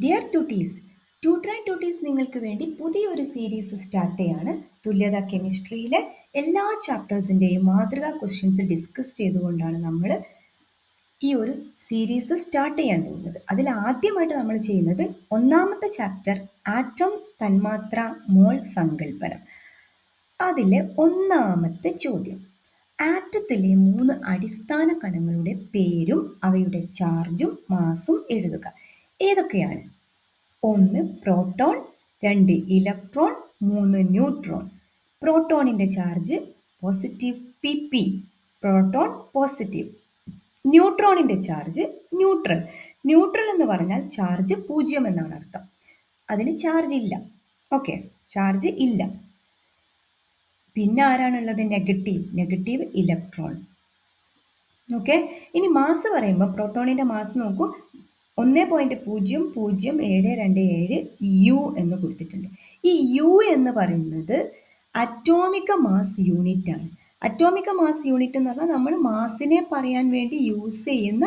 Dear tutees tutor and tutees നിങ്ങൾക്ക് വേണ്ടി പുതിയൊരു സീരീസ് സ്റ്റാർട്ട് ചെയ്യാണ്. തുല്യത കെമിസ്ട്രിയിലെ എല്ലാ ചാപ്റ്റേഴ്സിന്റെയും മാതൃകാ ക്വസ്റ്റ്യൻസ് ഡിസ്കസ് ചെയ്തുകൊണ്ടാണ് നമ്മൾ ഈ ഒരു സീരീസ് സ്റ്റാർട്ട് ചെയ്യാൻ പോകുന്നത്. അതിൽ ആദ്യമായിട്ട് നമ്മൾ ചെയ്യുന്നത് ഒന്നാമത്തെ ചാപ്റ്റർ ആറ്റം തന്മാത്ര മോൾ സങ്കല്പനം അതിലെ ഒന്നാമത്തെ ചോദ്യം ആറ്റത്തിലെ മൂന്ന് അടിസ്ഥാന കണങ്ങളുടെ പേരും അവയുടെ ചാർജും മാസും എഴുതുക. ഏതൊക്കെയാണ്? ഒന്ന് പ്രോട്ടോൺ രണ്ട് ഇലക്ട്രോൺ മൂന്ന് neutron. പ്രോട്ടോണിന്റെ charge positive P P proton positive. ന്യൂട്രോണിന്റെ charge neutral. Neutral എന്ന് പറഞ്ഞാൽ ചാർജ് പൂജ്യം എന്നാണ് അർത്ഥം. അതിന് ചാർജ് ഇല്ല. ഓക്കെ ചാർജ് ഇല്ല. പിന്നെ ആരാണുള്ളത്? നെഗറ്റീവ്. Negative electron. ഓക്കെ ഇനി മാസ് പറയുമ്പോൾ പ്രോട്ടോണിന്റെ മാസ് നോക്കൂ. ഒന്ന് പോയിന്റ് പൂജ്യം പൂജ്യം ഏഴ് രണ്ട് ഏഴ് യു എന്ന് കൊടുത്തിട്ടുണ്ട്. ഈ യു എന്ന് പറയുന്നത് അറ്റോമിക മാസ് യൂണിറ്റ് ആണ്. അറ്റോമിക മാസ് യൂണിറ്റ് എന്ന് പറഞ്ഞാൽ നമ്മൾ മാസിനെ പറയാൻ വേണ്ടി യൂസ് ചെയ്യുന്ന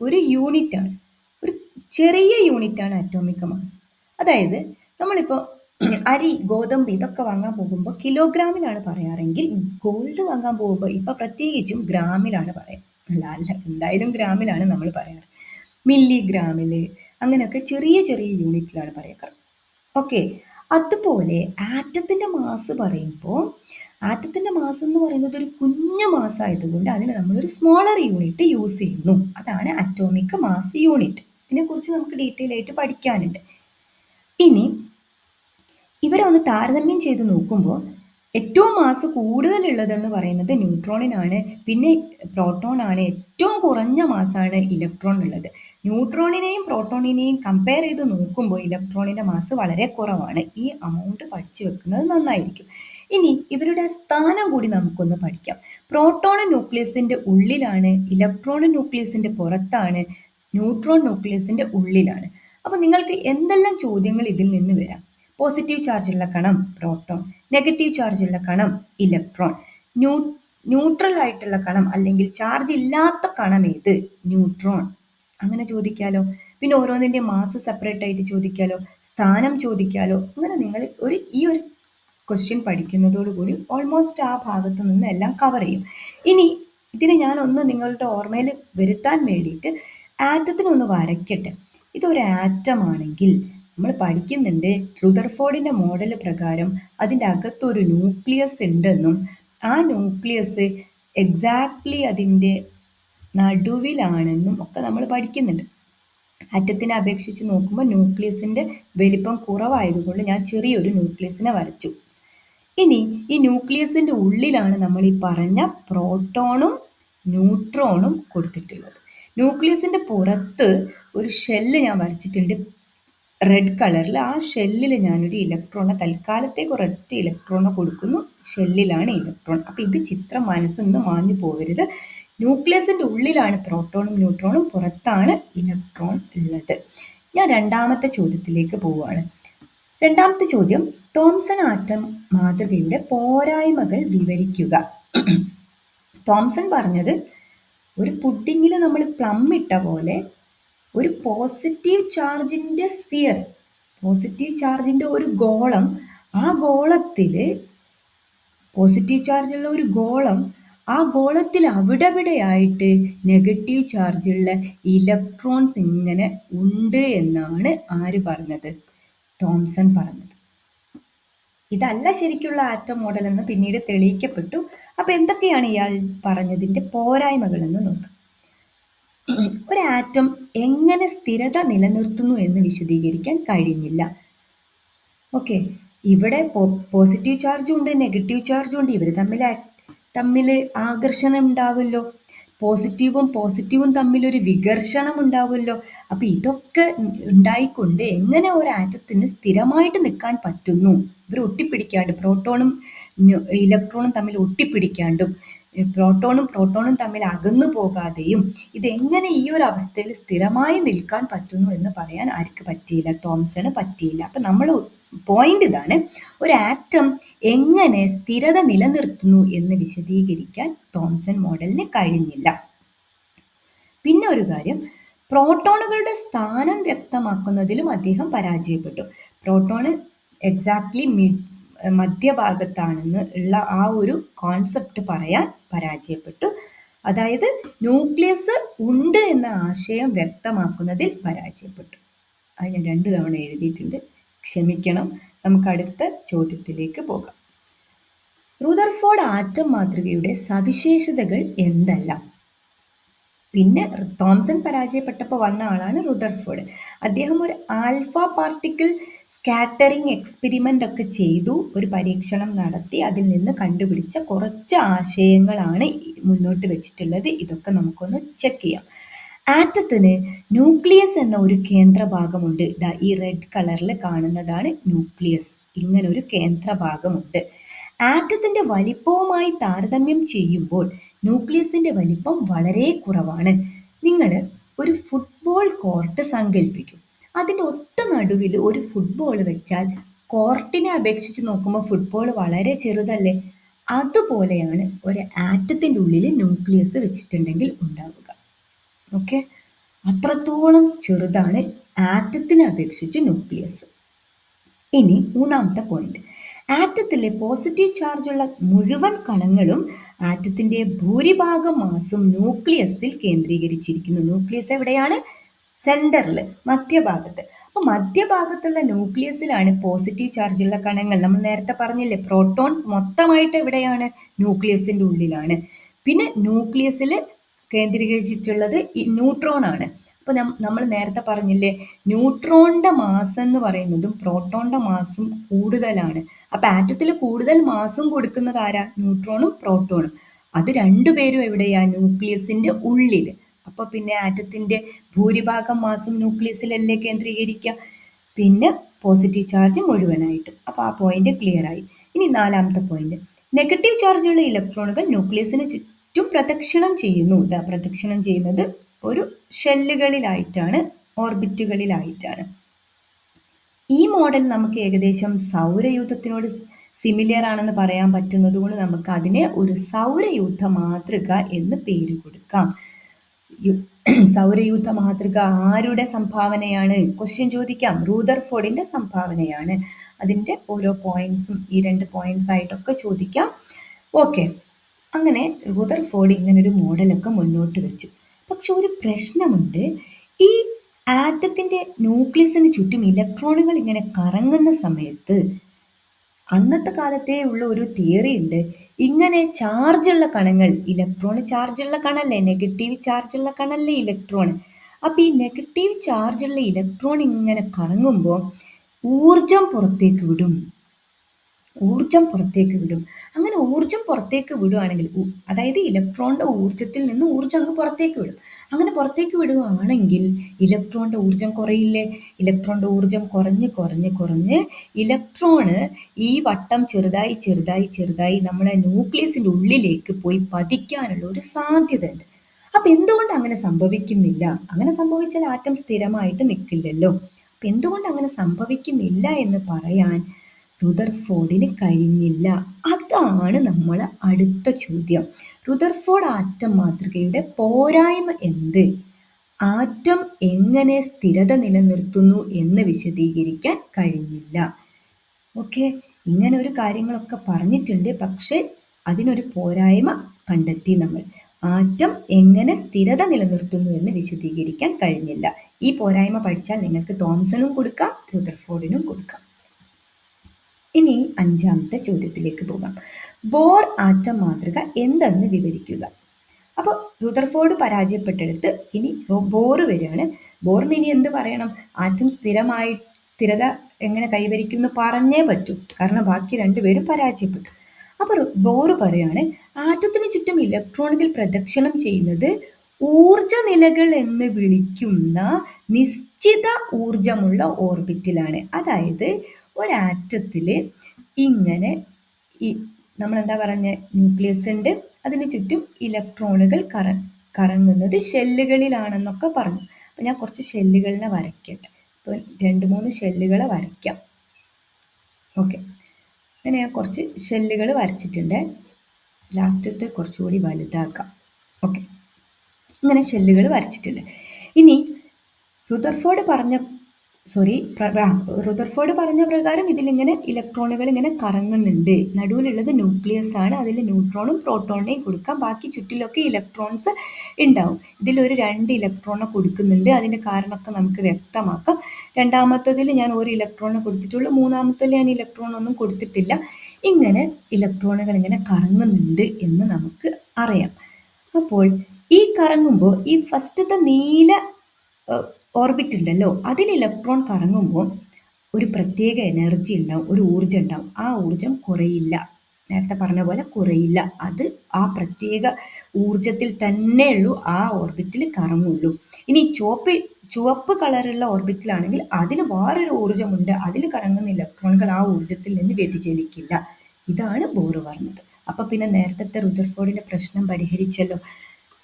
ഒരു യൂണിറ്റ് ആണ്. ഒരു ചെറിയ യൂണിറ്റ് ആണ് അറ്റോമിക മാസ് അതായത് നമ്മളിപ്പോൾ അരി ഗോതമ്പ് ഇതൊക്കെ വാങ്ങാൻ പോകുമ്പോൾ കിലോഗ്രാമിലാണ് പറയാറെങ്കിൽ ഗോൾഡ് വാങ്ങാൻ പോകുമ്പോൾ ഇപ്പം പ്രത്യേകിച്ചും ഗ്രാമിലാണ് പറയാം. അല്ല അല്ല എന്തായാലും ഗ്രാമിലാണ് നമ്മൾ പറയാറ്. മില്ലിഗ്രാമിൽ അങ്ങനെയൊക്കെ ചെറിയ ചെറിയ യൂണിറ്റിലാണ് പറയുക ഓക്കെ അതുപോലെ ആറ്റത്തിന്റെ മാസ് പറയുമ്പോൾ ആറ്റത്തിന്റെ മാസ് എന്ന് പറയുന്നത് ഒരു കുഞ്ഞു മാസമായതുകൊണ്ട് അതിന് നമ്മളൊരു സ്മോളർ യൂണിറ്റ് യൂസ് ചെയ്യുന്നു. അതാണ് അറ്റോമിക് മാസ് യൂണിറ്റ് ഇതിനെക്കുറിച്ച് നമുക്ക് ഡീറ്റെയിൽ ആയിട്ട് പഠിക്കാനുണ്ട്. ഇനി ഇവരെ ഒന്ന് താരതമ്യം ചെയ്ത് നോക്കുമ്പോൾ ഏറ്റവും മാസ് കൂടുതലുള്ളതെന്ന് പറയുന്നത് ന്യൂട്രോണിനാണ് പിന്നെ പ്രോട്ടോൺ ആണ്. ഏറ്റവും കുറഞ്ഞ മാസാണ് ഇലക്ട്രോൺ ഉള്ളത്. ന്യൂട്രോണിനെയും പ്രോട്ടോണിനെയും കമ്പയർ ചെയ്ത് നോക്കുമ്പോൾ ഇലക്ട്രോണിന്റെ മാസ് വളരെ കുറവാണ്. ഈ അമൗണ്ട് പഠിച്ചു വെക്കുന്നത് നന്നായിരിക്കും. ഇനി ഇവരുടെ സ്ഥാനം കൂടി നമുക്കൊന്ന് പഠിക്കാം. പ്രോട്ടോൺ ന്യൂക്ലിയസിന്റെ ഉള്ളിലാണ് ഇലക്ട്രോൺ ന്യൂക്ലിയസിന്റെ പുറത്താണ് ന്യൂട്രോൺ ന്യൂക്ലിയസിന്റെ ഉള്ളിലാണ്. അപ്പോൾ നിങ്ങൾക്ക് എന്തെല്ലാം ചോദ്യങ്ങൾ ഇതിൽ നിന്ന് വരാം? പോസിറ്റീവ് ചാർജുള്ള കണം പ്രോട്ടോൺ നെഗറ്റീവ് ചാർജുള്ള കണം ഇലക്ട്രോൺ. ന്യൂ ന്യൂട്രൽ ആയിട്ടുള്ള കണം അല്ലെങ്കിൽ ചാർജ് ഇല്ലാത്ത കണം ഏത്? ന്യൂട്രോൺ. അങ്ങനെ ചോദിക്കാലോ? പിന്നെ ഓരോന്നിന്റെ മാസ് സെപ്പറേറ്റ് ആയിട്ട് ചോദിക്കാലോ? സ്ഥാനം ചോദിക്കാലോ? അങ്ങനെ നിങ്ങൾ ഒരു ഈ ഒരു ക്വസ്റ്റ്യൻ പഠിക്കുന്നതോടുകൂടി ഓൾമോസ്റ്റ് ആ ഭാഗത്തു നിന്ന് എല്ലാം കവർ ചെയ്യും. ഇനി ഇതിനെ ഞാൻ ഒന്ന് നിങ്ങളുടെ ഓർമ്മയിൽ വരുത്താൻ വേണ്ടിയിട്ട് ആറ്റത്തിനൊന്ന് വരയ്ക്കട്ടെ. ഇതൊരു ആറ്റമാണെങ്കിൽ നമ്മൾ പഠിക്കുന്നുണ്ട് റുദർഫോർഡിന്റെ മോഡൽ പ്രകാരം അതിന്റെ അകത്തൊരു ന്യൂക്ലിയസ് ഉണ്ടെന്നും ആ ന്യൂക്ലിയസ് എക്സാക്ട്ലി അതിന്റെ നടുവിലാണെന്നും ഒക്കെ നമ്മൾ പഠിക്കുന്നുണ്ട്. ആറ്റത്തിനെ അപേക്ഷിച്ച് നോക്കുമ്പോൾ ന്യൂക്ലിയസിന്റെ വലിപ്പം കുറവായതുകൊണ്ട് ഞാൻ ചെറിയൊരു ന്യൂക്ലിയസിനെ വരച്ചു. ഇനി ഈ ന്യൂക്ലിയസിന്റെ ഉള്ളിലാണ് നമ്മൾ ഈ പറഞ്ഞ പ്രോട്ടോണും ന്യൂട്രോണും കൊടുത്തിട്ടുള്ളത്. ന്യൂക്ലിയസിന്റെ പുറത്ത് ഒരു ഷെല്ല് ഞാൻ വരച്ചിട്ടുണ്ട്. റെഡ് കളറിൽ ആ ഷെല്ലിൽ ഞാനൊരു ഇലക്ട്രോണെ തൽക്കാലത്തേക്ക് ഒരൊറ്റ ഇലക്ട്രോണെ കൊടുക്കുന്നു. ഷെല്ലിലാണ് ഇലക്ട്രോൺ. അപ്പോൾ ഇത് ചിത്രം മനസ്സിൽ നിന്ന് മാഞ്ഞു പോകരുത് ന്യൂക്ലിയസിന്റെ ഉള്ളിലാണ് പ്രോട്ടോണും ന്യൂട്രോണും പുറത്താണ് ഇലക്ട്രോൺ ഉള്ളത്. ഞാൻ രണ്ടാമത്തെ ചോദ്യത്തിലേക്ക് പോവുകയാണ്. രണ്ടാമത്തെ ചോദ്യം തോംസൺ ആറ്റം മാതൃകയുടെ പോരായ്മകൾ വിവരിക്കുക. തോംസൺ പറഞ്ഞത് ഒരു പുഡിങ്ങിൽ നമ്മൾ പ്ലം ഇട്ട പോലെ ഒരു പോസിറ്റീവ് ചാർജിന്റെ സ്ഫിയർ പോസിറ്റീവ് ചാർജിന്റെ ഒരു ഗോളം ആ ഗോളത്തിൽ പോസിറ്റീവ് ചാർജുള്ള ഒരു ഗോളം ആ ഗോളത്തിൽ അവിടെവിടെയായിട്ട് നെഗറ്റീവ് ചാർജുള്ള ഇലക്ട്രോൺസ് ഇങ്ങനെ ഉണ്ട് എന്നാണ് ആര് പറഞ്ഞത്? തോംസൺ പറഞ്ഞത്. ഇതല്ല ശരിക്കുള്ള ആറ്റം മോഡൽ എന്ന് പിന്നീട് തെളിയിക്കപ്പെട്ടു. അപ്പോൾ എന്തൊക്കെയാണ് ഇയാൾ പറഞ്ഞതിന്റെ പോരായ്മകൾ എന്ന് നോക്കാം. ഒരു ആറ്റം എങ്ങനെ സ്ഥിരത നിലനിർത്തുന്നു എന്ന് വിശദീകരിക്കാൻ കഴിഞ്ഞില്ല. ഓക്കെ ഇവിടെ പോസിറ്റീവ് ചാർജും ഉണ്ട് നെഗറ്റീവ് ചാർജും ഉണ്ട്. ഇവർ തമ്മിൽ തമ്മിൽ ആകർഷണം ഉണ്ടാവുമല്ലോ. പോസിറ്റീവും പോസിറ്റീവും തമ്മിൽ ഒരു വികർഷണം ഉണ്ടാവുമല്ലോ. അപ്പം ഇതൊക്കെ ഉണ്ടായിക്കൊണ്ട് എങ്ങനെ ഒരു ആറ്റത്തിന് സ്ഥിരമായിട്ട് നിൽക്കാൻ പറ്റുന്നു? ഇവർ ഒട്ടിപ്പിടിക്കാണ്ട് പ്രോട്ടോണും ഇലക്ട്രോണും തമ്മിൽ ഒട്ടിപ്പിടിക്കാണ്ടും പ്രോട്ടോണും പ്രോട്ടോണും തമ്മിൽ അകന്നു പോകാതെയും ഇതെങ്ങനെ ഈ ഒരു അവസ്ഥയിൽ സ്ഥിരമായി നിൽക്കാൻ പറ്റുന്നു എന്ന് പറയാൻ ആർക്ക് പറ്റിയില്ല തോംസണ് പറ്റിയില്ല. അപ്പം നമ്മൾ പോയിന്റ് ഇതാണ്. ഒരു ആറ്റം എങ്ങനെ സ്ഥിരത നിലനിർത്തുന്നു എന്ന് വിശദീകരിക്കാൻ തോംസൺ മോഡലിന് കഴിഞ്ഞില്ല. പിന്നെ ഒരു കാര്യം പ്രോട്ടോണുകളുടെ സ്ഥാനം വ്യക്തമാക്കുന്നതിലും അദ്ദേഹം പരാജയപ്പെട്ടു. പ്രോട്ടോണ് എക്സാക്ട്ലി മിഡ് മധ്യഭാഗത്താണെന്ന് ഉള്ള ആ ഒരു കോൺസെപ്റ്റ് പറയാൻ പരാജയപ്പെട്ടു. അതായത് ന്യൂക്ലിയസ് ഉണ്ട് എന്ന ആശയം വ്യക്തമാക്കുന്നതിൽ പരാജയപ്പെട്ടു. അത് ഞാൻ രണ്ടു തവണ എഴുതിയിട്ടുണ്ട്. ക്ഷമിക്കണം. നമുക്ക് അടുത്ത ചോദ്യത്തിലേക്ക് പോകാം. റുദർഫോർഡ് ആറ്റം മാതൃകയുടെ സവിശേഷതകൾ എന്തെല്ലാം? പിന്നെ തോംസൺ പരാജയപ്പെട്ടപ്പോൾ വന്ന ആളാണ് റുദർഫോർഡ്. അദ്ദേഹം ഒരു ആൽഫ പാർട്ടിക്കിൾ സ്കാറ്ററിംഗ് എക്സ്പെരിമെന്റ് ഒക്കെ ചെയ്തു ഒരു പരീക്ഷണം നടത്തി അതിൽ നിന്ന് കണ്ടുപിടിച്ച കുറച്ച് ആശയങ്ങളാണ് മുന്നോട്ട് വെച്ചിട്ടുള്ളത്. ഇതൊക്കെ നമുക്കൊന്ന് ചെക്ക് ചെയ്യാം. ആറ്റത്തിന് ന്യൂക്ലിയസ് എന്ന ഒരു കേന്ദ്രഭാഗമുണ്ട്. ദാ ഈ റെഡ് കളറിൽ കാണുന്നതാണ് ന്യൂക്ലിയസ്. ഇങ്ങനെ ഒരു കേന്ദ്രഭാഗമുണ്ട്. ആറ്റത്തിന്റെ വലിപ്പവുമായി താരതമ്യം ചെയ്യുമ്പോൾ ന്യൂക്ലിയസിന്റെ വലിപ്പം വളരെ കുറവാണ്. നിങ്ങൾ ഒരു ഫുട്ബോൾ കോർട്ട് സങ്കല്പിക്കും അതിന്റെ ഒത്ത നടുവിൽ ഒരു ഫുട്ബോൾ വെച്ചാൽ കോർട്ടിനെ അപേക്ഷിച്ച് നോക്കുമ്പോൾ ഫുട്ബോൾ വളരെ ചെറുതല്ലേ? അതുപോലെയാണ് ഒരു ആറ്റത്തിന്റെ ഉള്ളിൽ ന്യൂക്ലിയസ് വെച്ചിട്ടുണ്ടെങ്കിൽ ഉണ്ടാവുക. ഓക്കെ? അത്രത്തോളം ചെറുതാണ് ആറ്റത്തിനെ അപേക്ഷിച്ച് ന്യൂക്ലിയസ്. ഇനി മൂന്നാമത്തെ പോയിന്റ് ആറ്റത്തിലെ പോസിറ്റീവ് ചാർജുള്ള മുഴുവൻ കണങ്ങളും ആറ്റത്തിന്റെ ഭൂരിഭാഗം മാസും ന്യൂക്ലിയസിൽ കേന്ദ്രീകരിച്ചിരിക്കുന്നു. ന്യൂക്ലിയസ് എവിടെയാണ്? സെന്ററിൽ മധ്യഭാഗത്ത്. അപ്പൊ മധ്യഭാഗത്തുള്ള ന്യൂക്ലിയസിലാണ് പോസിറ്റീവ് ചാർജുള്ള കണങ്ങൾ. നമ്മൾ നേരത്തെ പറഞ്ഞില്ലേ പ്രോട്ടോൺ മൊത്തമായിട്ട് എവിടെയാണ്? ന്യൂക്ലിയസിന്റെ ഉള്ളിലാണ്. പിന്നെ ന്യൂക്ലിയസിൽ കേന്ദ്രീകരിച്ചിട്ടുള്ളത് ഈ ന്യൂട്രോൺ ആണ്. അപ്പോൾ നമ്മൾ നേരത്തെ പറഞ്ഞില്ലേ ന്യൂട്രോണിന്റെ മാസ് എന്ന് പറയുന്നതും പ്രോട്ടോണിന്റെ മാസും കൂടുതലാണ്. അപ്പൊ ആറ്റത്തിൽ കൂടുതൽ മാസും കൊടുക്കുന്നത് ആരാ? ന്യൂട്രോണും പ്രോട്ടോണും. അത് രണ്ടുപേരും എവിടെയാ? ന്യൂക്ലിയസിന്റെ ഉള്ളിൽ അപ്പോൾ പിന്നെ ആറ്റത്തിന്റെ ഭൂരിഭാഗം മാസും ന്യൂക്ലിയസിലല്ലേ കേന്ദ്രീകരിക്കുക പിന്നെ പോസിറ്റീവ് ചാർജ് മുഴുവനായിട്ട്. അപ്പോൾ ആ പോയിന്റ് ക്ലിയർ ആയി. ഇനി നാലാമത്തെ പോയിന്റ് നെഗറ്റീവ് ചാർജുള്ള ഇലക്ട്രോണുകൾ ന്യൂക്ലിയസിന് ചുറ്റും പ്രദക്ഷിണം ചെയ്യുന്നു. ഇതാ പ്രദക്ഷിണം ചെയ്യുന്നത് ഒരു ഷെല്ലുകളിലായിട്ടാണ് ഓർബിറ്റുകളിലായിട്ടാണ്. ഈ മോഡൽ നമുക്ക് ഏകദേശം സൗരയൂഥത്തിനോട് സിമിലർ ആണെന്ന് പറയാൻ പറ്റുന്നത് കൊണ്ട് നമുക്ക് അതിനെ ഒരു സൗരയൂഥ മാതൃക എന്ന് പേര് കൊടുക്കാം. സൗരയൂഥ മാതൃക ആരുടെ സംഭാവനയാണ്? ക്വസ്റ്റ്യൻ ചോദിക്കാം. റൂദർഫോർഡിന്റെ സംഭാവനയാണ്. അതിന്റെ ഓരോ പോയിന്റ്സും ഈ രണ്ട് പോയിന്റ്സ് ആയിട്ടൊക്കെ ചോദിക്കാം. ഓക്കെ അങ്ങനെ റൂദർഫോർഡ് ഇങ്ങനൊരു മോഡലൊക്കെ മുന്നോട്ട് വെച്ചു. പക്ഷെ ഒരു പ്രശ്നമുണ്ട്. ഈ ആറ്റത്തിന്റെ ന്യൂക്ലിയസിന് ചുറ്റും ഇലക്ട്രോണുകൾ ഇങ്ങനെ കറങ്ങുന്ന സമയത്ത് അന്നത്തെ കാലത്തേ ഉള്ള ഒരു തിയറി ഉണ്ട്. ഇങ്ങനെ ചാർജുള്ള കണങ്ങൾ ഇലക്ട്രോൺ ചാർജുള്ള കണല്ലേ നെഗറ്റീവ് ചാർജുള്ള കണല്ലേ ഇലക്ട്രോൺ? അപ്പോൾ ഈ നെഗറ്റീവ് ചാർജുള്ള ഇലക്ട്രോൺ ഇങ്ങനെ കറങ്ങുമ്പോൾ ഊർജം പുറത്തേക്ക് വിടും. ഊർജം പുറത്തേക്ക് വിടും. അങ്ങനെ ഊർജം പുറത്തേക്ക് വിടുകയാണെങ്കിൽ അതായത് ഇലക്ട്രോണിന്റെ ഊർജത്തിൽ നിന്ന് ഊർജം അങ്ങ് പുറത്തേക്ക് വിടും. അങ്ങനെ പുറത്തേക്ക് വിടുകയാണെങ്കിൽ ഇലക്ട്രോണിന്റെ ഊർജം കുറയില്ലേ? ഇലക്ട്രോണിന്റെ ഊർജം കുറഞ്ഞ് കുറഞ്ഞ് കുറഞ്ഞ് ഇലക്ട്രോണ് ഈ വട്ടം ചെറുതായി ചെറുതായി ചെറുതായി നമ്മളെ ന്യൂക്ലിയസിന്റെ ഉള്ളിലേക്ക് പോയി പതിക്കാനുള്ള ഒരു സാധ്യത ഉണ്ട് അപ്പൊ എന്തുകൊണ്ട് അങ്ങനെ സംഭവിക്കുന്നില്ല? അങ്ങനെ സംഭവിച്ചാൽ ആറ്റം സ്ഥിരമായിട്ട് നിൽക്കില്ലല്ലോ. അപ്പൊ എന്തുകൊണ്ട് അങ്ങനെ സംഭവിക്കുന്നില്ല എന്ന് പറയാൻ റുദർഫോർഡിന് കഴിഞ്ഞില്ല. അതാണ് നമ്മൾ അടുത്ത ചോദ്യം. റുദർഫോർഡ് ആറ്റം മാതൃകയുടെ പോരായ്മ എന്ത്? ആറ്റം എങ്ങനെ സ്ഥിരത നിലനിർത്തുന്നു എന്ന് വിശദീകരിക്കാൻ കഴിഞ്ഞില്ല. ഓക്കെ? ഇങ്ങനെ ഒരു കാര്യങ്ങളൊക്കെ പറഞ്ഞിട്ടുണ്ട്. പക്ഷെ അതിനൊരു പോരായ്മ കണ്ടെത്തി നമ്മൾ. ആറ്റം എങ്ങനെ സ്ഥിരത നിലനിർത്തുന്നു എന്ന് വിശദീകരിക്കാൻ കഴിഞ്ഞില്ല. ഈ പോരായ്മ പഠിച്ചാൽ നിങ്ങൾക്ക് തോംസണും കൊടുക്കാം റുദർഫോർഡിനും കൊടുക്കാം. ഇനി അഞ്ചാമത്തെ ചോദ്യത്തിലേക്ക് പോകാം. ബോർ ആറ്റം മാതൃക എന്തെന്ന് വിവരിക്കുക? അപ്പോൾ റുദർഫോർഡ് പരാജയപ്പെട്ടെടുത്ത് ഇനി ബോർ വരികയാണ്. ബോറിന് ഇനി എന്ത് പറയണം? ആറ്റം സ്ഥിരമായി സ്ഥിരത എങ്ങനെ കൈവരിക്കും പറഞ്ഞേ പറ്റൂ. കാരണം ബാക്കി രണ്ടുപേരും പരാജയപ്പെട്ടു. അപ്പോൾ ബോർ പറയാണ് ആറ്റത്തിന് ചുറ്റും ഇലക്ട്രോണുകൾ പ്രദക്ഷിണം ചെയ്യുന്നത് ഊർജ നിലകൾ എന്ന് വിളിക്കുന്ന നിശ്ചിത ഊർജമുള്ള ഓർബിറ്റിലാണ്. അതായത് ഒരാറ്റത്തിൽ ഇങ്ങനെ ഈ നമ്മളെന്താ പറഞ്ഞ? ന്യൂക്ലിയസ് ഉണ്ട്. അതിന് ചുറ്റും ഇലക്ട്രോണുകൾ കറ കറങ്ങുന്നത് ഷെല്ലുകളിലാണെന്നൊക്കെ പറഞ്ഞു. അപ്പം ഞാൻ കുറച്ച് ഷെല്ലുകളിനെ വരയ്ക്കട്ടെ. അപ്പോൾ രണ്ട് മൂന്ന് ഷെല്ലുകളെ വരയ്ക്കാം. ഓക്കെ. അങ്ങനെ ഞാൻ കുറച്ച് ഷെല്ലുകൾ വരച്ചിട്ടുണ്ട്. ലാസ്റ്റത്തെ കുറച്ചുകൂടി വലുതാക്കാം. ഓക്കെ. ഇങ്ങനെ ഷെല്ലുകൾ വരച്ചിട്ടുണ്ട്. ഇനി റുദർഫോർഡ് പറഞ്ഞ സോറി റുദർഫോർഡ് പറഞ്ഞ പ്രകാരം ഇതിലിങ്ങനെ ഇലക്ട്രോണുകൾ ഇങ്ങനെ കറങ്ങുന്നുണ്ട്. നടുവിലുള്ളത് ന്യൂക്ലിയസ് ആണ്. അതിൽ ന്യൂട്രോണും പ്രോട്ടോണിനെയും കൊടുക്കാം. ബാക്കി ചുറ്റിലൊക്കെ ഇലക്ട്രോൺസ് ഉണ്ടാവും. ഇതിലൊരു രണ്ട് ഇലക്ട്രോണെ കൊടുക്കുന്നുണ്ട്. അതിന്റെ കാരണമൊക്കെ നമുക്ക് വ്യക്തമാക്കാം. രണ്ടാമത്തതിൽ ഞാൻ ഒരു ഇലക്ട്രോണെ കൊടുത്തിട്ടുള്ളൂ. മൂന്നാമത്തതിൽ ഞാൻ ഇലക്ട്രോണൊന്നും കൊടുത്തിട്ടില്ല. ഇങ്ങനെ ഇലക്ട്രോണുകൾ ഇങ്ങനെ കറങ്ങുന്നുണ്ട് എന്ന് നമുക്ക് അറിയാം. അപ്പോൾ ഈ കറങ്ങുമ്പോൾ ഈ ഫസ്റ്റത്തെ നീല ഓർബിറ്റ് ഉണ്ടല്ലോ. അതിൽ ഇലക്ട്രോൺ കറങ്ങുമ്പോൾ ഒരു പ്രത്യേക എനർജി ഉണ്ടാവും ഒരു ഊർജം ഉണ്ടാവും. ആ ഊർജം കുറയില്ല. നേരത്തെ പറഞ്ഞ പോലെ കുറയില്ല. അത് ആ പ്രത്യേക ഊർജത്തിൽ തന്നെയുള്ളൂ ആ ഓർബിറ്റിൽ കറങ്ങുള്ളൂ. ഇനി ചുവപ്പ് ചുവപ്പ് കളറുള്ള ഓർബിറ്റിലാണെങ്കിൽ അതിന് വേറൊരു ഊർജമുണ്ട്. അതിൽ കറങ്ങുന്ന ഇലക്ട്രോണുകൾ ആ ഊർജത്തിൽ നിന്ന് വ്യതിചലിക്കില്ല. ഇതാണ് ബോർ പറഞ്ഞത്. അപ്പം പിന്നെ നേരത്തെ റുദർഫോർഡിന്റെ പ്രശ്നം പരിഹരിച്ചല്ലോ.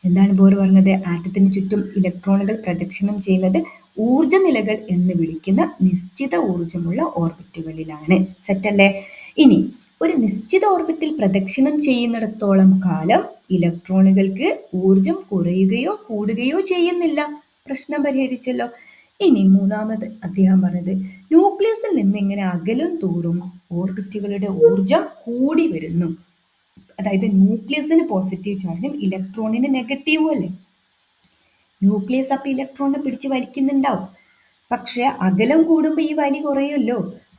എന്താണ് ബോർ പറഞ്ഞത്? ആറ്റത്തിന് ചുറ്റും ഇലക്ട്രോണുകൾ പ്രദക്ഷിണം ചെയ്യുന്നത് ഊർജ നിലകൾ എന്ന് വിളിക്കുന്ന നിശ്ചിത ഊർജമുള്ള ഓർബിറ്റുകളിലാണ്. സെറ്റല്ലേ ഇനി ഒരു നിശ്ചിത ഓർബിറ്റിൽ പ്രദക്ഷിണം ചെയ്യുന്നിടത്തോളം കാലം ഇലക്ട്രോണുകൾക്ക് ഊർജം കുറയുകയോ കൂടുകയോ ചെയ്യുന്നില്ല. പ്രശ്നം പരിഹരിച്ചല്ലോ. ഇനി മൂന്നാമത് അദ്ദേഹം പറഞ്ഞത് ന്യൂക്ലിയസിൽ നിന്ന് ഇങ്ങനെ അകലും തോറും ഓർബിറ്റുകളുടെ ഊർജം കൂടി വരുന്നു. അതായത് ന്യൂക്ലിയസിന് പോസിറ്റീവ് ചാർജും ഇലക്ട്രോണിന് നെഗറ്റീവും അല്ലേ? ന്യൂക്ലിയസ് അപ്പം ഇലക്ട്രോണിനെ പിടിച്ച് വലിക്കുന്നുണ്ടാവും. പക്ഷേ അകലം കൂടുമ്പോൾ ഈ വലി കുറയുമല്ലോ.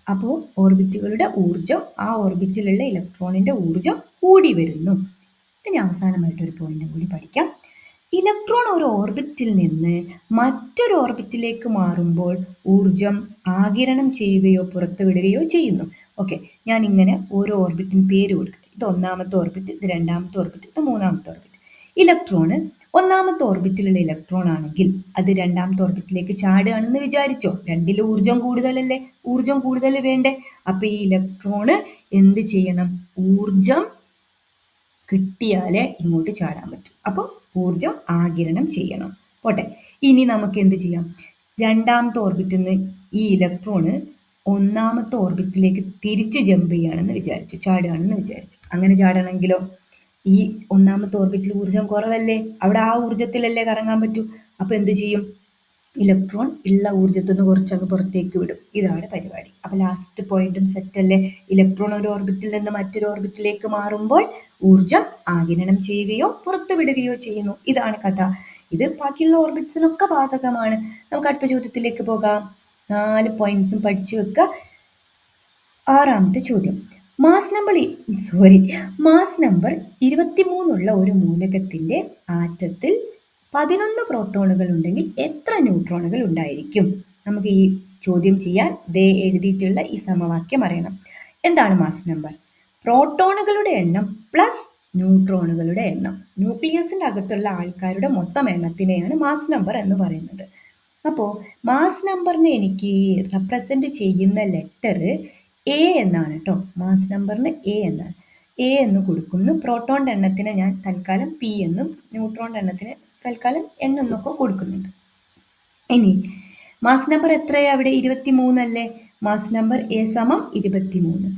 അപ്പോൾ ഓർബിറ്റുകളുടെ ഊർജം ആ ഓർബിറ്റിലുള്ള ഇലക്ട്രോണിന്റെ ഊർജം കൂടി വരുന്നു. ഇനി അവസാനമായിട്ട് ഒരു പോയിന്റും കൂടി പഠിക്കാം. ഇലക്ട്രോൺ ഒരു ഓർബിറ്റിൽ നിന്ന് മറ്റൊരു ഓർബിറ്റിലേക്ക് മാറുമ്പോൾ ഊർജം ആകിരണം ചെയ്യുകയോ പുറത്തുവിടുകയോ ചെയ്യുന്നു. ഓക്കെ ഞാൻ ഇങ്ങനെ ഓരോ ഓർബിറ്റിന് പേര് കൊടുക്കുക ഇത് ഒന്നാമത്തെ ഓർബിറ്റ് ഇത് രണ്ടാമത്തെ ഓർബിറ്റ് ഇത് മൂന്നാമത്തെ ഓർബിറ്റ് ഇലക്ട്രോണ് ഒന്നാമത്തെ ഓർബിറ്റിലുള്ള ഇലക്ട്രോൺ ആണെങ്കിൽ അത് രണ്ടാമത്തെ ഓർബിറ്റിലേക്ക് ചാടുകയാണെന്ന് വിചാരിച്ചോ? രണ്ടിൽ ഊർജം കൂടുതലല്ലേ? ഊർജം കൂടുതൽ വേണ്ടേ? അപ്പൊ ഈ ഇലക്ട്രോണ് എന്ത് ചെയ്യണം? ഊർജം കിട്ടിയാലേ ഇങ്ങോട്ട് ചാടാൻ പറ്റൂ. അപ്പോൾ ഊർജം ആകിരണം ചെയ്യണം. പോട്ടെ. ഇനി നമുക്ക് എന്ത് ചെയ്യാം? രണ്ടാമത്തെ ഓർബിറ്റിൽ നിന്ന് ഈ ഇലക്ട്രോണ് ഒന്നാമത്തെ ഓർബിറ്റിലേക്ക് തിരിച്ച് ജമ്പ് ചെയ്യുകയാണെന്ന് വിചാരിച്ചു. ചാടുകയാണെന്ന് വിചാരിച്ചു. അങ്ങനെ ചാടണമെങ്കിലോ? ഈ ഒന്നാമത്തെ ഓർബിറ്റിൽ ഊർജം കുറവല്ലേ? അവിടെ ആ ഊർജത്തിലല്ലേ കറങ്ങാൻ പറ്റൂ? അപ്പോൾ എന്ത് ചെയ്യും? ഇലക്ട്രോൺ ഉള്ള ഊർജത്തിൽ നിന്ന് കുറച്ചങ്ങ് പുറത്തേക്ക് വിടും. ഇതാണ് പരിപാടി. അപ്പോൾ ലാസ്റ്റ് പോയിന്റും സെറ്റ് അല്ലേ? ഇലക്ട്രോൺ ഒരു ഓർബിറ്റിൽ നിന്ന് മറ്റൊരു ഓർബിറ്റിലേക്ക് മാറുമ്പോൾ ഊർജം ആഗിരണം ചെയ്യുകയോ പുറത്തു വിടുകയോ ചെയ്യുന്നു. ഇതാണ് കഥ. ഇത് ബാക്കിയുള്ള ഓർബിറ്റ്സിനൊക്കെ ബാധകമാണ്. നമുക്ക് അടുത്ത ചോദ്യത്തിലേക്ക് പോകാം. നാല് പോയിന്റ്സും പഠിച്ചു വെക്കുക ആറാമത്തെ ചോദ്യം. Mass number sorry mass number ഇരുപത്തിമൂന്നുള്ള ഒരു മൂലകത്തിന്റെ ആറ്റത്തിൽ പതിനൊന്ന് പ്രോട്ടോണുകൾ ഉണ്ടെങ്കിൽ എത്ര ന്യൂട്രോണുകൾ ഉണ്ടായിരിക്കും? നമുക്ക് ഈ ചോദ്യം ചെയ്യാൻ ദേ എഴുതിയിട്ടുള്ള ഈ സമവാക്യം അറിയണം. എന്താണ് മാസ് നമ്പർ പ്രോട്ടോണുകളുടെ എണ്ണം പ്ലസ് ന്യൂട്രോണുകളുടെ എണ്ണം. ന്യൂക്ലിയസിന്റെ അകത്തുള്ള ആൾക്കാരുടെ മൊത്തം എണ്ണത്തിനെയാണ് മാസ് നമ്പർ എന്ന് പറയുന്നത്. അപ്പോൾ മാസ് നമ്പറിനെ എനിക്ക് റെപ്രസെന്റ് ചെയ്യുന്ന ലെറ്റർ എ എന്നാണ് കേട്ടോ മാസ് നമ്പറിന് എ എന്നാണ്. എ എന്ന് കൊടുക്കുന്നു. പ്രോട്ടോണിന്റെ എണ്ണത്തിന് ഞാൻ തൽക്കാലം പി എന്നും ന്യൂട്രോണിന്റെ എണ്ണത്തിന് തൽക്കാലം എൻ എന്നൊക്കെ കൊടുക്കുന്നുണ്ട്. ഇനി മാസ് നമ്പർ എത്രയാണ് അവിടെ? ഇരുപത്തി മൂന്നല്ലേ മാസ് നമ്പർ എ സമം ഇരുപത്തി മൂന്ന്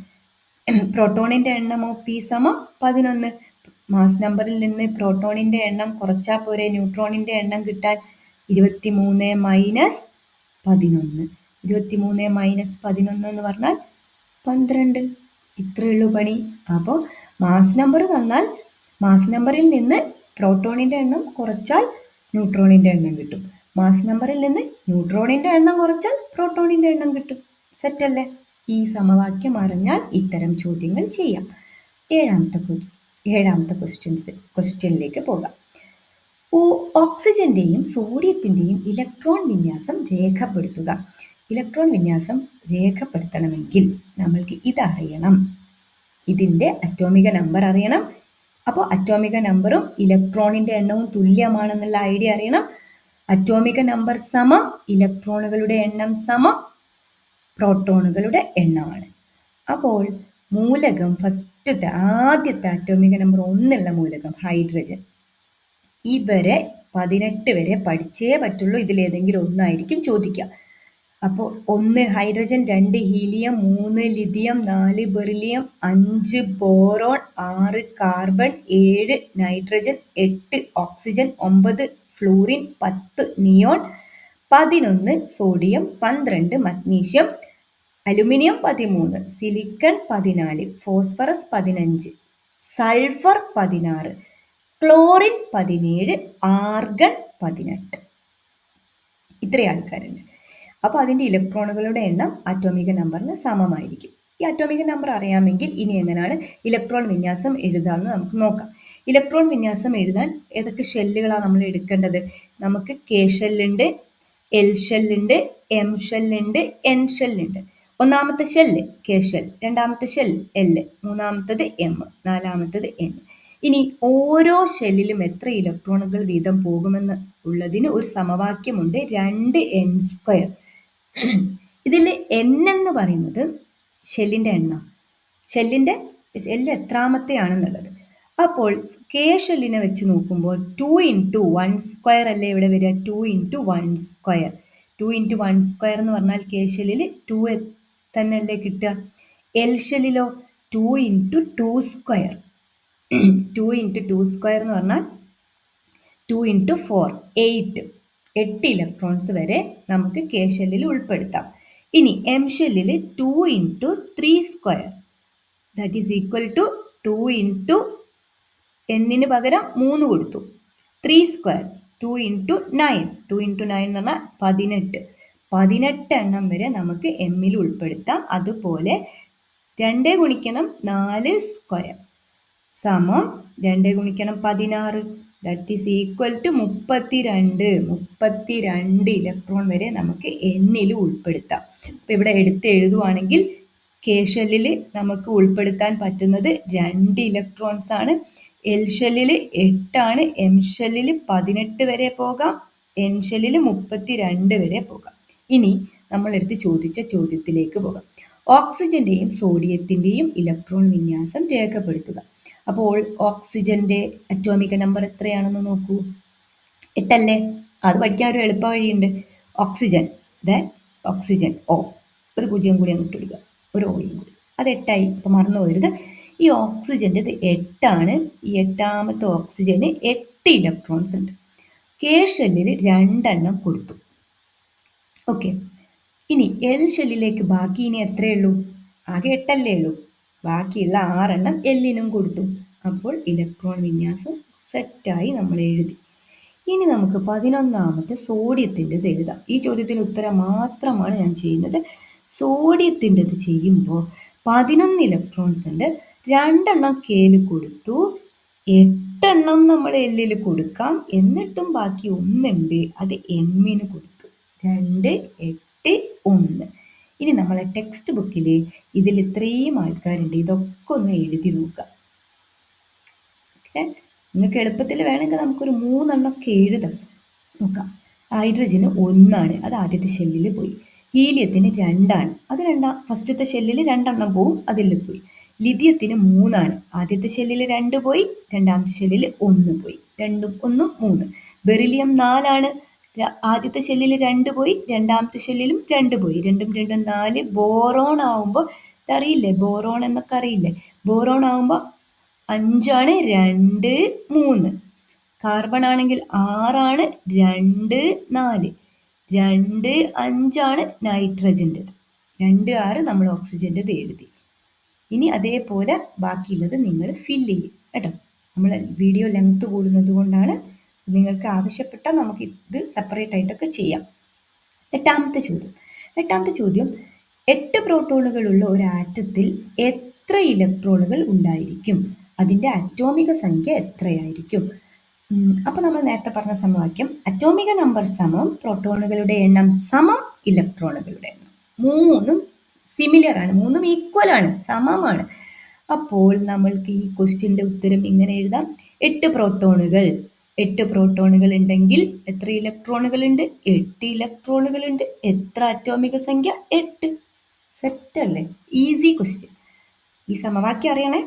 പ്രോട്ടോണിന്റെ എണ്ണമോ പി സമം പതിനൊന്ന്. മാസ് നമ്പറിൽ നിന്ന് പ്രോട്ടോണിന്റെ എണ്ണം കുറച്ചാൽ പോരെ? ന്യൂട്രോണിന്റെ എണ്ണം കിട്ടാൻ ഇരുപത്തി മൂന്ന് മൈനസ് പതിനൊന്ന്. ഇരുപത്തി മൂന്ന് മൈനസ് പതിനൊന്ന് എന്ന് പറഞ്ഞാൽ പന്ത്രണ്ട്. ഇത്രയേ ഉള്ളൂ പണി. അപ്പോൾ മാസ് നമ്പർ തന്നാൽ മാസ് നമ്പറിൽ നിന്ന് പ്രോട്ടോണിന്റെ എണ്ണം കുറച്ചാൽ ന്യൂട്രോണിന്റെ എണ്ണം കിട്ടും. മാസ് നമ്പറിൽ നിന്ന് ന്യൂട്രോണിന്റെ എണ്ണം കുറച്ചാൽ പ്രോട്ടോണിന്റെ എണ്ണം കിട്ടും. സെറ്റല്ലേ? ഈ സമവാക്യം അറിഞ്ഞാൽ ഇത്തരം ചോദ്യങ്ങൾ ചെയ്യാം. ഏഴാമത്തെ ഏഴാമത്തെ ക്വസ്റ്റ്യൻസ് ക്വസ്റ്റ്യനിലേക്ക് പോകാം. ഓക്സിജന്റെയും സോഡിയത്തിന്റെയും ഇലക്ട്രോൺ വിന്യാസം രേഖപ്പെടുത്തുക. ഇലക്ട്രോൺ വിന്യാസം രേഖപ്പെടുത്തണമെങ്കിൽ നമ്മൾക്ക് ഇതറിയണം. ഇതിന്റെ അറ്റോമിക നമ്പർ അറിയണം. അപ്പോൾ അറ്റോമിക നമ്പറും ഇലക്ട്രോണിന്റെ എണ്ണവും തുല്യമാണെന്നുള്ള ഐഡിയ അറിയണം. അറ്റോമിക നമ്പർ സമം ഇലക്ട്രോണുകളുടെ എണ്ണം സമം പ്രോട്ടോണുകളുടെ എണ്ണമാണ്. അപ്പോൾ മൂലകം ഫസ്റ്റത്തെ ആദ്യത്തെ അറ്റോമിക നമ്പർ ഒന്നുള്ള മൂലകം ഹൈഡ്രജൻ. ഇവരെ പതിനെട്ട് വരെ പഠിച്ചേ പറ്റുള്ളൂ. ഇതിലേതെങ്കിലും ഒന്നായിരിക്കും ചോദിക്കുക. അപ്പോൾ ഒന്ന് ഹൈഡ്രജൻ രണ്ട് ഹീലിയം മൂന്ന് ലിഥിയം നാല് ബെറിലിയം അഞ്ച് ബോറോൺ ആറ് കാർബൺ ഏഴ് നൈട്രജൻ എട്ട് ഓക്സിജൻ ഒമ്പത് ഫ്ലൂറിൻ പത്ത് നിയോൺ പതിനൊന്ന് സോഡിയം പന്ത്രണ്ട് മഗ്നീഷ്യം അലുമിനിയം പതിമൂന്ന് സിലിക്കൺ പതിനാല് ഫോസ്ഫറസ് പതിനഞ്ച് സൾഫർ പതിനാറ് ക്ലോറിൻ പതിനേഴ് ആർഗൺ പതിനെട്ട്. ഇത്രയും ആൾക്കാരുണ്ട്. അപ്പോൾ അതിന്റെ ഇലക്ട്രോണുകളുടെ എണ്ണം അറ്റോമിക നമ്പറിന് സമമായിരിക്കും. ഈ അറ്റോമിക നമ്പർ അറിയാമെങ്കിൽ ഇനി എങ്ങനെയാണ് ഇലക്ട്രോൺ വിന്യാസം എഴുതാമെന്ന് നമുക്ക് നോക്കാം. ഇലക്ട്രോൺ വിന്യാസം എഴുതാൻ ഏതൊക്കെ ഷെല്ലുകളാണ് നമ്മൾ എടുക്കേണ്ടത്? നമുക്ക് കെ ഷെല്ലുണ്ട് എൽ ഷെല്ലുണ്ട് എം ഷെല്ലുണ്ട് എൻ ഷെല്ലുണ്ട്. ഒന്നാമത്തെ ഷെല്ല് കെ ഷെൽ രണ്ടാമത്തെ ഷെൽ എൽ മൂന്നാമത്തത് എം നാലാമത്തത് എൻ. ഇനി ഓരോ ഷെല്ലിലും എത്ര ഇലക്ട്രോണുകൾ വീതം പോകുമെന്ന് ഉള്ളതിന് ഒരു സമവാക്യമുണ്ട്. രണ്ട് എൻ സ്ക്വയർ ഇതിൽ എൻ എന്ന് പറയുന്നത് ഷെല്ലിന്റെ എണ്ണ. ഷെല്ലിന്റെ ഷെല്ല് എത്രാമത്തെയാണെന്നുള്ളത്. അപ്പോൾ കെ ഷെല്ലിനെ വെച്ച് നോക്കുമ്പോൾ ടു ഇന്റു വൺ സ്ക്വയർ അല്ലേ ഇവിടെ വരിക? Two into one square two into one square എന്ന് പറഞ്ഞാൽ കെ ഷെല്ലിൽ ടു തന്നെ അല്ലേ കിട്ടുക? L ഷെല്ലിലോ? Two into two square two into two square എന്ന് പറഞ്ഞാൽ ടു ഇന്റു ഫോർ എയ്റ്റ് എട്ട് ഇലക്ട്രോൺസ് വരെ നമുക്ക് കെ ഷെല്ലിൽ ഉൾപ്പെടുത്താം. ഇനി എം ഷെല്ലിൽ two into three square that is equal to two into എന്നിന് പകരം മൂന്ന് കൊടുത്തു. Three square two into nine two into nine എന്ന് പറഞ്ഞാൽ പതിനെട്ട്. പതിനെട്ട് എണ്ണം വരെ നമുക്ക് എമ്മിൽ ഉൾപ്പെടുത്താം. അതുപോലെ രണ്ട് ഗുണിക്കണം നാല് സ്ക്വയർ സമം രണ്ട് ഗുണിക്കണം പതിനാറ്. ദാറ്റ് ഈസ് ഈക്വൽ ടു മുപ്പത്തി രണ്ട് മുപ്പത്തി രണ്ട് ഇലക്ട്രോൺ വരെ നമുക്ക് എന്നിൽ ഉൾപ്പെടുത്താം. അപ്പോൾ ഇവിടെ എടുത്ത് എഴുതുവാണെങ്കിൽ കേഷലിൽ നമുക്ക് ഉൾപ്പെടുത്താൻ പറ്റുന്നത് രണ്ട് ഇലക്ട്രോൺസ് ആണ്. എൽ ഷെല്ലിൽ എട്ടാണ്. എം ഷെല്ലിൽ പതിനെട്ട് വരെ പോകാം. എൻ ഷെല്ലിൽ മുപ്പത്തി രണ്ട് വരെ പോകാം. ഇനി നമ്മൾ എടുത്ത് ചോദിച്ച ചോദ്യത്തിലേക്ക് പോകാം. ഓക്സിജന്റെയും സോഡിയത്തിന്റെയും ഇലക്ട്രോൺ വിന്യാസം രേഖപ്പെടുത്തുക. അപ്പോൾ ഓക്സിജന്റെ അറ്റോമിക നമ്പർ എത്രയാണെന്ന് നോക്കൂ. എട്ടല്ലേ? അത് പഠിക്കാൻ ഒരു എളുപ്പ വഴിയുണ്ട്. ഓക്സിജൻ. The oxygen. ഓ ഒരു പൂജ്യം കൂടി അങ്ങ് ഇട്ടെടുക്കുക ഒരു ഓയും കൂടി. അത് എട്ടായി. ഇപ്പം മറന്നു പോരുത് ഈ ഓക്സിജന്റെ ഇത് എട്ടാണ്. ഈ എട്ടാമത്തെ ഓക്സിജന് എട്ട് ഇലക്ട്രോൺസ് ഉണ്ട്. കെ ഷെല്ലിൽ രണ്ടെണ്ണം കൊടുത്തു. ഓക്കെ. ഇനി എൽ ഷെല്ലിലേക്ക് ബാക്കി ഇനി എത്രയേ ഉള്ളൂ? ആകെ എട്ടല്ലേ ഉള്ളൂ? ബാക്കിയുള്ള ആറെണ്ണം എല്ലിനും കൊടുത്തു. അപ്പോൾ ഇലക്ട്രോൺ വിന്യാസം സെറ്റായി നമ്മൾ എഴുതി. ഇനി നമുക്ക് പതിനൊന്നാമത്തെ സോഡിയത്തിന്റെത് എഴുതാം. ഈ ചോദ്യത്തിന് ഉത്തരം മാത്രമാണ് ഞാൻ ചെയ്യുന്നത്. സോഡിയത്തിന്റെത് ചെയ്യുമ്പോൾ പതിനൊന്ന് ഇലക്ട്രോൺസ് ഉണ്ട്. രണ്ടെണ്ണം കേൽ കൊടുത്തു. എട്ടെണ്ണം നമ്മൾ എല്ലിൽ കൊടുക്കാം. എന്നിട്ടും ബാക്കി ഒന്നുണ്ട് അത് എമ്മിന് കൊടുത്തു. രണ്ട് എട്ട് ഒന്ന്. ഇനി നമ്മളെ ടെക്സ്റ്റ് ബുക്കിൽ ഇതിൽ ഇത്രയും ആൾക്കാരുണ്ട്. ഇതൊക്കെ ഒന്ന് എഴുതി നോക്കാം ഓക്കെ നിങ്ങൾക്ക് എളുപ്പത്തിൽ വേണമെങ്കിൽ നമുക്കൊരു മൂന്നെണ്ണമൊക്കെ എഴുതാം. നോക്കാം. ഹൈഡ്രജന് ഒന്നാണ്. അത് ആദ്യത്തെ ഷെല്ലിൽ പോയി. ഹീലിയത്തിന് രണ്ടാണ്. അത് രണ്ടാം ഫസ്റ്റത്തെ ഷെല്ലിൽ രണ്ടെണ്ണം പോവും അതിൽ പോയി. ലിഥിയത്തിന് മൂന്നാണ്. ആദ്യത്തെ ഷെല്ലിൽ രണ്ട് പോയി രണ്ടാമത്തെ ഷെല്ലിൽ ഒന്ന് പോയി. രണ്ടും ഒന്നും മൂന്ന്. ബെറിലിയം നാലാണ്. ആദ്യത്തെ ഷെല്ലിൽ രണ്ട് പോയി രണ്ടാമത്തെ ഷെല്ലിലും രണ്ട് പോയി. രണ്ടും രണ്ടും നാല്. ബോറോൺ ആവുമ്പോൾ ഇതറിയില്ലേ? ബോറോൺ എന്നൊക്കെ അറിയില്ലേ? ബോറോൺ ആവുമ്പോൾ അഞ്ചാണ് രണ്ട് മൂന്ന്. കാർബൺ ആണെങ്കിൽ ആറാണ് രണ്ട് നാല്. രണ്ട് അഞ്ചാണ് നൈട്രജന്റെത് രണ്ട് ആറ് നമ്മൾ ഓക്സിജന്റെത് എഴുതി. ഇനി അതേപോലെ ബാക്കിയുള്ളത് നിങ്ങൾ ഫില്ല് ചെയ്യും. കേട്ടോ? നമ്മൾ വീഡിയോ ലെങ്ത് കൂടുന്നത് കൊണ്ടാണ് നിങ്ങൾക്ക് ആവശ്യപ്പെട്ടാൽ നമുക്ക് ഇത് സെപ്പറേറ്റ് ആയിട്ടൊക്കെ ചെയ്യാം. എട്ടാമത്തെ ചോദ്യം. എട്ടാമത്തെ ചോദ്യം എട്ട് പ്രോട്ടോണുകളുള്ള ഒരു ആറ്റത്തിൽ എത്ര ഇലക്ട്രോണുകൾ ഉണ്ടായിരിക്കും? അതിന്റെ അറ്റോമിക സംഖ്യ എത്രയായിരിക്കും? അപ്പോൾ നമ്മൾ നേരത്തെ പറഞ്ഞ സമവാക്യം അറ്റോമിക നമ്പർ സമം പ്രോട്ടോണുകളുടെ എണ്ണം സമം ഇലക്ട്രോണുകളുടെ എണ്ണം. മൂന്നും സിമിലർ ആണ് മൂന്നും ഈക്വൽ ആണ് സമമാണ്. അപ്പോൾ നമ്മൾക്ക് ഈ ക്വസ്റ്റ്യന്റെ ഉത്തരം ഇങ്ങനെ എഴുതാം. എട്ട് പ്രോട്ടോണുകൾ എട്ട് പ്രോട്ടോണുകൾ ഉണ്ടെങ്കിൽ എത്ര ഇലക്ട്രോണുകൾ ഉണ്ട്? എട്ട് ഇലക്ട്രോണുകൾ ഉണ്ട്. എത്ര അറ്റോമിക സംഖ്യ? എട്ട്. സെറ്റ് അല്ലേ? ഈസി ക്വസ്റ്റ്യൻ ഈ സമവാക്യം അറിയണേ?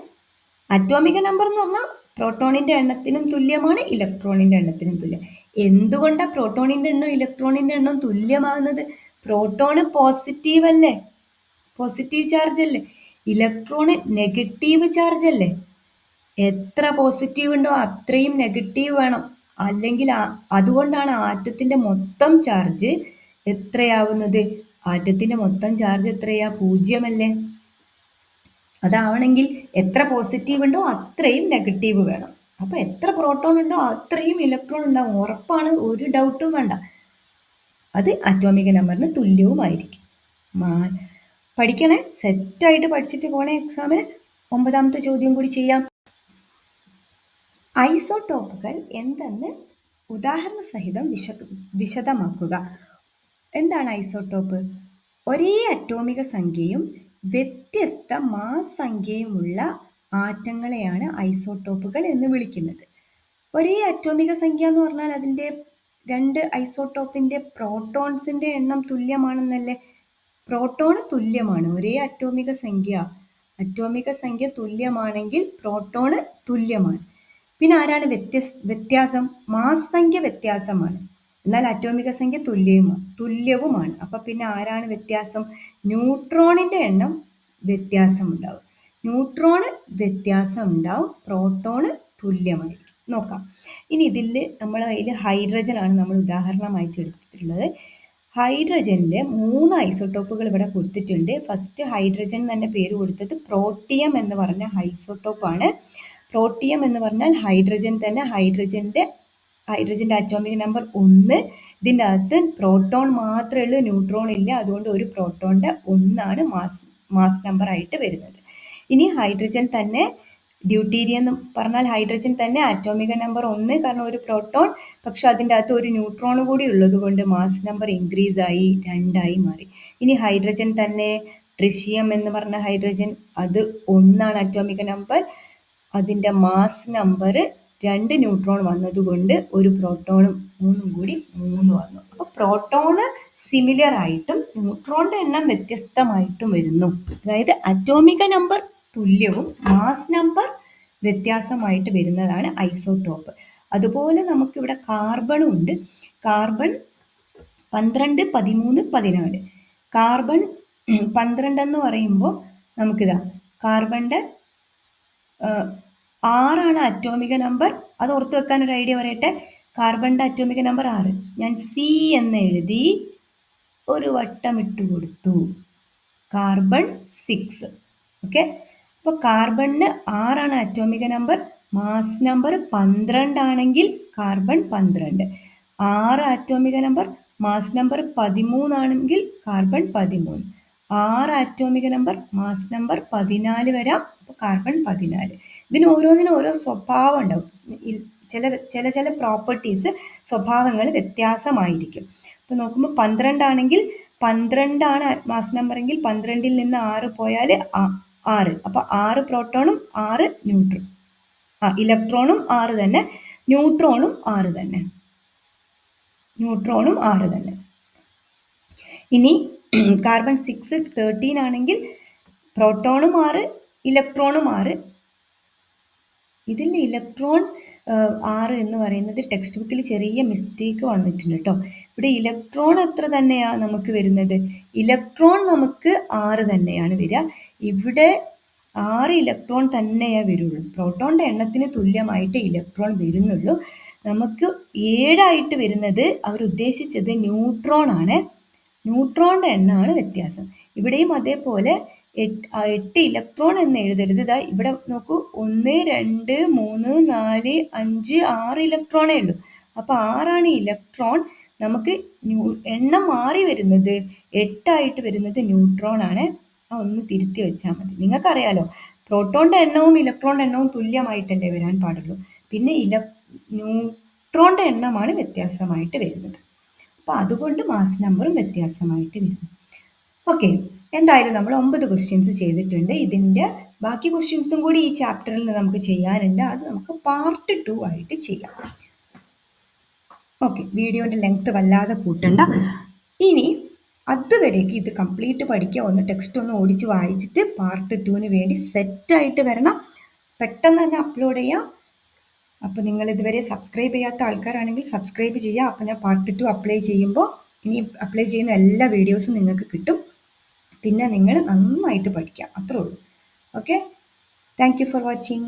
അറ്റോമിക നമ്പർ എന്ന് പറഞ്ഞാൽ പ്രോട്ടോണിന്റെ എണ്ണത്തിനും തുല്യമാണ് ഇലക്ട്രോണിന്റെ എണ്ണത്തിനും തുല്യം. എന്തുകൊണ്ടാണ് പ്രോട്ടോണിന്റെ എണ്ണം ഇലക്ട്രോണിന്റെ എണ്ണം തുല്യമാകുന്നത്? പ്രോട്ടോണ് പോസിറ്റീവ് അല്ലേ? പോസിറ്റീവ് ചാർജ് അല്ലേ? ഇലക്ട്രോണ് നെഗറ്റീവ് ചാർജ് അല്ലേ? എത്ര പോസിറ്റീവ് ഉണ്ടോ അത്രയും നെഗറ്റീവ് വേണം. അല്ലെങ്കിൽ അതുകൊണ്ടാണ് ആറ്റത്തിന്റെ മൊത്തം ചാർജ് എത്രയാവുന്നത്? ആറ്റത്തിന്റെ മൊത്തം ചാർജ് എത്രയാ? പൂജ്യമല്ലേ? അതാവണമെങ്കിൽ എത്ര പോസിറ്റീവ് ഉണ്ടോ അത്രയും നെഗറ്റീവ് വേണം. അപ്പൊ എത്ര പ്രോട്ടോൺ ഉണ്ടോ അത്രയും ഇലക്ട്രോൺ ഉണ്ടാവും. ഉറപ്പാണ് ഒരു ഡൗട്ടും വേണ്ട. അത് അറ്റോമിക നമ്പറിന് തുല്യവുമായിരിക്കും. പഠിക്കണേ? സെറ്റായിട്ട് പഠിച്ചിട്ട് പോണേ എക്സാമിന് ഒമ്പതാമത്തെ ചോദ്യം കൂടി ചെയ്യാം. ഐസോടോപ്പുകൾ എന്തെന്ന് ഉദാഹരണ സഹിതം വിശ വിശദമാക്കുക. എന്താണ് ഐസോടോപ്പ്? ഒരേ അറ്റോമിക സംഖ്യയും വ്യത്യസ്ത മാസ് സംഖ്യയുമുള്ള ആറ്റങ്ങളെയാണ് ഐസോടോപ്പുകൾ എന്ന് വിളിക്കുന്നത്. ഒരേ അറ്റോമിക സംഖ്യ എന്ന് പറഞ്ഞാൽ അതിന്റെ രണ്ട് ഐസോടോപ്പിന്റെ പ്രോട്ടോൺസിന്റെ എണ്ണം തുല്യമാണെന്നല്ലേ? പ്രോട്ടോൺ തുല്യമാണ്. ഒരേ അറ്റോമിക സംഖ്യ. അറ്റോമിക സംഖ്യ തുല്യമാണെങ്കിൽ പ്രോട്ടോണ് തുല്യമാണ്. പിന്നെ ആരാണ് വ്യത്യസ് വ്യത്യാസം? മാസ് സംഖ്യ വ്യത്യാസമാണ്. എന്നാൽ അറ്റോമിക സംഖ്യ തുല്യവുമാണ് തുല്യവുമാണ്. അപ്പം പിന്നെ ആരാണ് വ്യത്യാസം? ന്യൂട്രോണിന്റെ എണ്ണം വ്യത്യാസം ഉണ്ടാവും ന്യൂട്രോണ് വ്യത്യാസം ഉണ്ടാവും പ്രോട്ടോണ് തുല്യമായിരിക്കും. നോക്കാം. ഇനി ഇതിൽ നമ്മൾ അതിൽ ഹൈഡ്രജൻ ആണ് നമ്മൾ ഉദാഹരണമായിട്ട് എടുത്തിട്ടുള്ളത്. ഹൈഡ്രജനിലെ മൂന്ന് ഐസോട്ടോപ്പുകൾ ഇവിടെ കൊടുത്തിട്ടുണ്ട്. ഫസ്റ്റ് ഹൈഡ്രജൻ തന്നെ പേര് കൊടുത്തത് പ്രോട്ടിയം എന്ന് പറഞ്ഞ ഐസോട്ടോപ്പാണ് പ്രോട്ടിയം എന്ന് പറഞ്ഞാൽ ഹൈഡ്രജൻ തന്നെ ഹൈഡ്രജന്റെ ഹൈഡ്രജന്റെ അറ്റോമിക് നമ്പർ ഒന്ന്. ഇതിന്റെ അകത്ത് പ്രോട്ടോൺ മാത്രമേ ഉള്ളൂ ന്യൂട്രോൺ ഇല്ല. അതുകൊണ്ട് ഒരു പ്രോട്ടോണിന്റെ ഒന്നാണ് മാസ് മാസ് നമ്പർ ആയിട്ട് വരുന്നത്. ഇനി ഹൈഡ്രജൻ തന്നെ ഡ്യൂട്ടീരിയം എന്ന് പറഞ്ഞാൽ ഹൈഡ്രജൻ തന്നെ അറ്റോമിക നമ്പർ ഒന്ന് കാരണം ഒരു പ്രോട്ടോൺ പക്ഷെ അതിന്റെ അകത്ത് ഒരു ന്യൂട്രോൺ കൂടി ഉള്ളത് കൊണ്ട് മാസ് നമ്പർ ഇൻക്രീസ് ആയി രണ്ടായി മാറി. ഇനി ഹൈഡ്രജൻ തന്നെ ട്രിഷിയം എന്ന് പറഞ്ഞ ഹൈഡ്രജൻ അത് ഒന്നാണ് അറ്റോമിക നമ്പർ അതിന്റെ മാസ് നമ്പർ രണ്ട് ന്യൂട്രോൺ വന്നതുകൊണ്ട് ഒരു പ്രോട്ടോണും മൂന്നും കൂടി മൂന്ന് വന്നു. അപ്പോൾ പ്രോട്ടോണ് സിമിലർ ആയിട്ടും ന്യൂട്രോണിന്റെ എണ്ണം വ്യത്യസ്തമായിട്ടും വരുന്നു. അതായത് അറ്റോമിക നമ്പർ തുല്യവും മാസ് നമ്പർ വ്യത്യാസമായിട്ട് വരുന്നതാണ് ഐസോടോപ്പ് അതുപോലെ നമുക്കിവിടെ കാർബണും ഉണ്ട്. കാർബൺ പന്ത്രണ്ട് പതിമൂന്ന് പതിനാല്. കാർബൺ പന്ത്രണ്ട് എന്ന് പറയുമ്പോൾ നമുക്കിതാ കാർബണിന്റെ ആറാണ് അറ്റോമിക നമ്പർ അത് ഓർത്തു വെക്കാൻ ഒരു ഐഡിയ പറയട്ടെ. കാർബണിന്റെ അറ്റോമിക നമ്പർ ആറ്. ഞാൻ സി എന്ന് എഴുതി ഒരു വട്ടം ഇട്ട് കൊടുത്തു. കാർബൺ സിക്സ് ഓക്കെ അപ്പോൾ കാർബണിന് ആറാണ് അറ്റോമിക നമ്പർ മാസ് നമ്പർ പന്ത്രണ്ട് ആണെങ്കിൽ കാർബൺ പന്ത്രണ്ട്. ആറ് അറ്റോമിക നമ്പർ മാസ് നമ്പർ പതിമൂന്നാണെങ്കിൽ കാർബൺ പതിമൂന്ന്. ആറ് ആറ്റോമിക നമ്പർ മാസ് നമ്പർ പതിനാല് വരാം കാർബൺ പതിനാല്. ഇതിന് ഓരോന്നിനും ഓരോ സ്വഭാവം ഉണ്ടാവും. ചില ചില ചില പ്രോപ്പർട്ടീസ് സ്വഭാവങ്ങൾ വ്യത്യാസമായിരിക്കും. അപ്പോൾ നോക്കുമ്പോൾ പന്ത്രണ്ടാണെങ്കിൽ പന്ത്രണ്ടാണ് മാസ് നമ്പർ എങ്കിൽ പന്ത്രണ്ടിൽ നിന്ന് ആറ് പോയാൽ ആറ്. അപ്പോൾ ആറ് പ്രോട്ടോണും ആറ് ന്യൂട്രോൺ ആ ഇലക്ട്രോണും ആറ് തന്നെ ന്യൂട്രോണും ആറ് തന്നെ. ന്യൂട്രോണും ആറ് തന്നെ. ഇനി കാർബൺ സിക്സ് തേർട്ടീൻ ആണെങ്കിൽ പ്രോട്ടോണും ആറ് ഇലക്ട്രോണും ആറ്. ഇതിൽ ഇലക്ട്രോൺ ആറ് എന്ന് പറയുന്നത് ടെക്സ്റ്റ് ബുക്കിൽ ചെറിയ മിസ്റ്റേക്ക് വന്നിട്ടുണ്ട് കേട്ടോ. ഇവിടെ ഇലക്ട്രോൺ എത്ര തന്നെയാണ് നമുക്ക് വരുന്നത്? ഇലക്ട്രോൺ നമുക്ക് ആറ് തന്നെയാണ് വരിക. ഇവിടെ ആറ് ഇലക്ട്രോൺ തന്നെയാണ് വരുള്ളൂ. പ്രോട്ടോണിന്റെ എണ്ണത്തിന് തുല്യമായിട്ട് ഇലക്ട്രോൺ വരുന്നുള്ളൂ. നമുക്ക് ഏഴായിട്ട് വരുന്നത് അവർ ഉദ്ദേശിച്ചത് ന്യൂട്രോൺ ആണ്. ന്യൂട്രോണിന്റെ എണ്ണമാണ് വ്യത്യാസം. ഇവിടെയും അതേപോലെ എട്ട് ഇലക്ട്രോൺ എന്ന് എഴുതരുത്. ഇതാ ഇവിടെ നോക്കൂ. ഒന്ന് രണ്ട് മൂന്ന് നാല് അഞ്ച് ആറ് ഇലക്ട്രോണേ ഉള്ളൂ. അപ്പോൾ ആറാണ് ഇലക്ട്രോൺ. നമുക്ക് ന്യൂ എണ്ണം മാറി വരുന്നത് എട്ടായിട്ട് വരുന്നത് ന്യൂട്രോൺ ആണ് ആ ഒന്ന് തിരുത്തി വെച്ചാൽ മതി. നിങ്ങൾക്കറിയാലോ പ്രോട്ടോണിന്റെ എണ്ണവും ഇലക്ട്രോണിന്റെ എണ്ണവും തുല്യമായിട്ടല്ലേ വരാൻ പാടുള്ളൂ. പിന്നെ ഇല ന്യൂട്രോണിന്റെ എണ്ണമാണ് വ്യത്യാസമായിട്ട് വരുന്നത്. അപ്പോൾ അതുകൊണ്ട് മാസ് നമ്പറും വ്യത്യാസമായിട്ട് വരുന്നു ഓക്കെ എന്തായാലും നമ്മൾ ഒമ്പത് ക്വസ്റ്റ്യൻസ് ചെയ്തിട്ടുണ്ട്. ഇതിന്റെ ബാക്കി ക്വസ്റ്റ്യൻസും കൂടി ഈ ചാപ്റ്ററിൽ നിന്ന് നമുക്ക് ചെയ്യാനുണ്ട്. അത് നമുക്ക് പാർട്ട് ടു ആയിട്ട് ചെയ്യാം. ഓക്കെ വീഡിയോന്റെ ലെങ്ത് വല്ലാതെ കൂട്ടണ്ട. ഇനി അതുവരേക്ക് ഇത് കംപ്ലീറ്റ് പഠിക്കുക. ഒന്ന് ടെക്സ്റ്റ് ഒന്ന് ഓടിച്ച് വായിച്ചിട്ട് പാർട്ട് ടുവിന് വേണ്ടി സെറ്റായിട്ട് വരണം. പെട്ടെന്ന് തന്നെ അപ്ലോഡ് ചെയ്യാം. അപ്പോൾ നിങ്ങൾ ഇതുവരെ സബ്സ്ക്രൈബ് ചെയ്യാത്ത ആൾക്കാരാണെങ്കിൽ സബ്സ്ക്രൈബ് ചെയ്യുക. അപ്പോൾ ഞാൻ പാർട്ട് ടു അപ്ലൈ ചെയ്യുമ്പോൾ ഇനി അപ്ലൈ ചെയ്യുന്ന എല്ലാ വീഡിയോസും നിങ്ങൾക്ക് കിട്ടും. പിന്നെ നിങ്ങൾ നന്നായിട്ട് പഠിക്കുക. അത്രേ ഉള്ളൂ. Okay thank you for watching